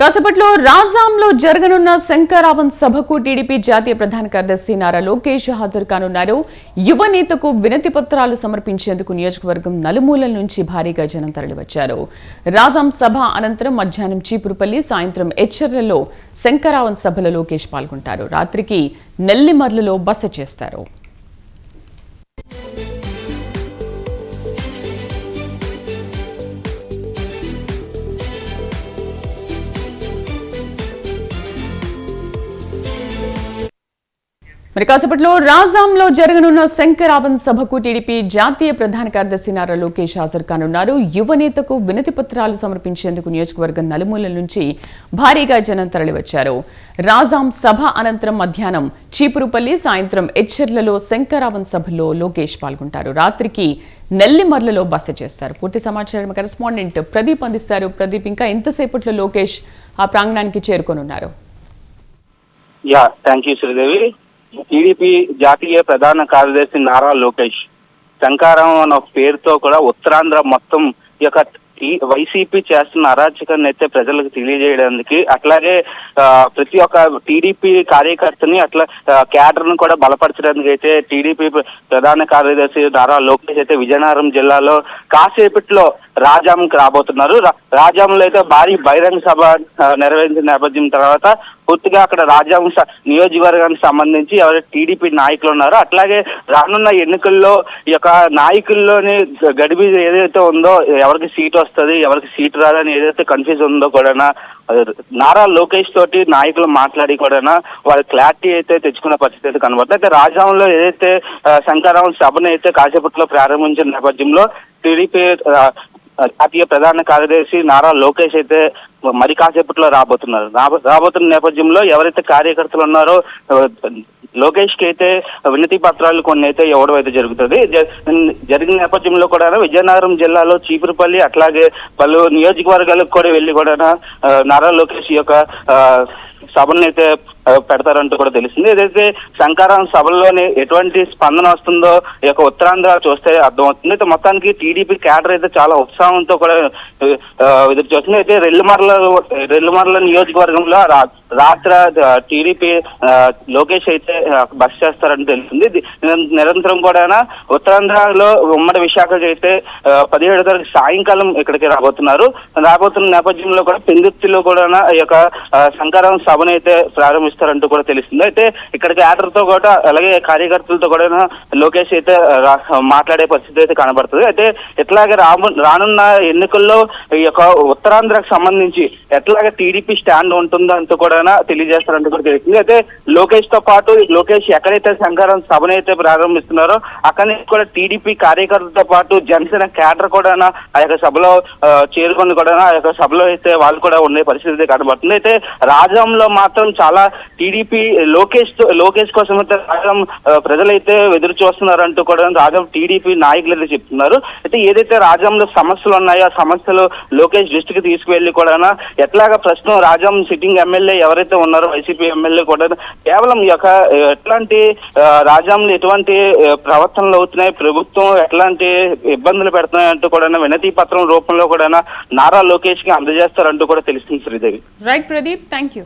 కాసేపట్లో రాజాంలో జరగనున్న శంకరావన్ సభకు టీడీపీ జాతీయ ప్రధాన కార్యదర్శి నారా లోకేష్ హాజరు కానున్నారు. యువ నేతకు వినతి పత్రాలు సమర్పించేందుకు నియోజకవర్గం నలుమూలల నుంచి భారీగా జనం తరలివచ్చారు. రాజాం సభ అనంతరం మధ్యాహ్నం చీపురుపల్లి సాయంత్రం హెచ్చర్లలో శంకరావన్ సభలో లోకేష్ పాల్గొంటారు. రాత్రికి నెల్లిమర్లలో బస చేస్తారు. మరి కాసేపట్లో రాజాంలో జరగనున్న శంకరావన్ సభకు టీడీపీ జాతీయ ప్రధాన కార్యదర్శి నారా లోకేష్ హాజరు కానున్నారు. యువనేతకు వినతి పత్రాలు సమర్పించేందుకు నియోజకవర్గం నలుమూలల నుంచి భారీగా జనం తరలివచ్చారు. రాజాం సభ అనంతరం మధ్యాహ్నం చీపురుపల్లి సాయంత్రం ఎచ్చెర్లలో శంకరావన్ సభలో లోకేష్ పాల్గొంటారు. రాత్రికి నెల్లిమర్లలో బస చేస్తారు. పూర్తి సమాచారం కరెస్పాండెంట్ ప్రదీప్ అందిస్తారు. ప్రదీప్ ఇంకా ఎంతసేపట్లో లోకేష్ ఆ ప్రాంగణానికి చేరుకోనున్నారు. Yeah thank you Sridevi. TDP జాతీయ ప్రధాన కార్యదర్శి నారా లోకేష్ శంకారం అన్న పేరుతో కూడా ఉత్తరాంధ్ర మొత్తం ఈ యొక్క వైసీపీ చేస్తున్న అరాచకాన్ని అయితే ప్రజలకు తెలియజేయడానికి అట్లాగే ఆ, ప్రతి ఒక్క టీడీపీ కార్యకర్తని అట్లా క్యాడర్ను కూడా బలపరచడానికి అయితే టీడీపీ ప్రధాన కార్యదర్శి నారా లోకేష్ అయితే విజయనగరం జిల్లాలో కాసేపట్లో రాజాంకి రాబోతున్నారు. రాజాంలో అయితే భారీ బహిరంగ సభ నెరవేర్చిన నేపథ్యం తర్వాత పూర్తిగా అక్కడ రాజ్యాంగ నియోజకవర్గానికి సంబంధించి ఎవరైతే టీడీపీ నాయకులు ఉన్నారో అట్లాగే రానున్న ఎన్నికల్లో ఈ యొక్క నాయకుల్లోని గడిబి ఏదైతే ఉందో ఎవరికి సీట్ వస్తుంది ఎవరికి సీట్ రాదని ఏదైతే కన్ఫ్యూజ్ ఉందో కూడా నారా లోకేష్ తోటి నాయకులు మాట్లాడి కూడా వాళ్ళ క్లారిటీ అయితే తెచ్చుకున్న పరిస్థితి అయితే కనబడుతుంది. అయితే రాజాంలో ఏదైతే ఆ, సభను అయితే కాసేపట్లో ప్రారంభించిన నేపథ్యంలో టీడీపీ జాతీయ ప్రధాన కార్యదర్శి నారా లోకేష్ అయితే మరి కాసేపట్లో రాబోతున్నారు. రాబో- రాబోతున్న నేపథ్యంలో ఎవరైతే కార్యకర్తలు ఉన్నారో లోకేష్కి అయితే వినతి పత్రాలు కొన్ని అయితే ఇవ్వడం అయితే జరుగుతుంది. జ- జరిగిన నేపథ్యంలో కూడా విజయనగరం జిల్లాలో చీపురుపల్లి అట్లాగే పలు నియోజకవర్గాలకు కూడా వెళ్ళి కూడా నారా లోకేష్ యొక్క సభను అయితే పెడతారంటూ కూడా తెలిసింది ఏదైతే శంకారం సభల్లోనే ఎటువంటి స్పందన వస్తుందో ఈ యొక్క ఉత్తరాంధ్ర చూస్తే అర్థమవుతుంది. అయితే మొత్తానికి టీడీపీ క్యాడర్ అయితే చాలా ఉత్సాహంతో కూడా ఎదురు చూస్తుంది. అయితే రెల్లుమర్ల రెల్లుమర్ల నియోజకవర్గంలో రాత్ర టీడీపీ లోకేష్ అయితే బస్ చేస్తారని తెలిసింది నిరంతరం కూడా ఉత్తరాంధ్రలో ఉమ్మడి విశాఖకి అయితే పదిహేడు తారీఖు సాయంకాలం ఇక్కడికి రాబోతున్నారు. రాబోతున్న నేపథ్యంలో కూడా పెందుత్తిలో కూడా ఈ యొక్క ఆ, శంకరం సభను అయితే ప్రారంభిస్తారంటూ కూడా తెలుస్తుంది. అయితే ఇక్కడ యాడర్తో కూడా అలాగే కార్యకర్తలతో కూడా లోకేష్ అయితే రా- మాట్లాడే పరిస్థితి అయితే కనబడుతుంది. అయితే ఎట్లాగే రాము రానున్న ఎన్నికల్లో ఈ యొక్క ఉత్తరాంధ్రకు సంబంధించి ఎట్లాగే టీడీపీ స్టాండ్ ఉంటుందంటూ కూడా తెలియజేస్తారంటూ కూడా తెలుస్తుంది. అయితే లోకేష్తో పాటు లోకేష్ ఎక్కడైతే సంఘారం సభను అయితే ప్రారంభిస్తున్నారో అక్కడి నుంచి కూడా టీడీపీ కార్యకర్తలతో పాటు జనసేన క్యాడర్ కూడా ఆ యొక్క సభలో చేరుకుని చేరుకొని కూడా ఆ యొక్క సభలో అయితే వాళ్ళు కూడా ఉండే పరిస్థితి అయితే కనబడుతుంది. అయితే రాజంలో మాత్రం చాలా టీడీపీ లోకేష్ లోకేష్ కోసం అయితే రాగం ప్రజలైతే ఎదురు చూస్తున్నారంటూ కూడా రాగం టీడీపీ నాయకులు అయితే చెప్తున్నారు. అయితే ఏదైతే రాజ్యంలో సమస్యలు ఉన్నాయో ఆ సమస్యలు లోకేష్ దృష్టికి తీసుకువెళ్ళి కూడా ఎట్లాగా ప్రస్తుతం రాజం సిట్టింగ్ ఎమ్మెల్యే ఎవరైతే ఉన్నారో వైసీపీ ఎమ్మెల్యే కూడా కేవలం ఈ యొక్క ఎట్లాంటి ఆ, ఎటువంటి ప్రవర్తనలు అవుతున్నాయి ప్రభుత్వం ఎట్లాంటి ఇబ్బందులు పెడుతున్నాయి అంటూ కూడా వినతి పత్రం రూపంలో కూడా నారా లోకేష్కి అందజేస్తారంటూ కూడా తెలుస్తుంది Sridevi. Right Pradeep thank you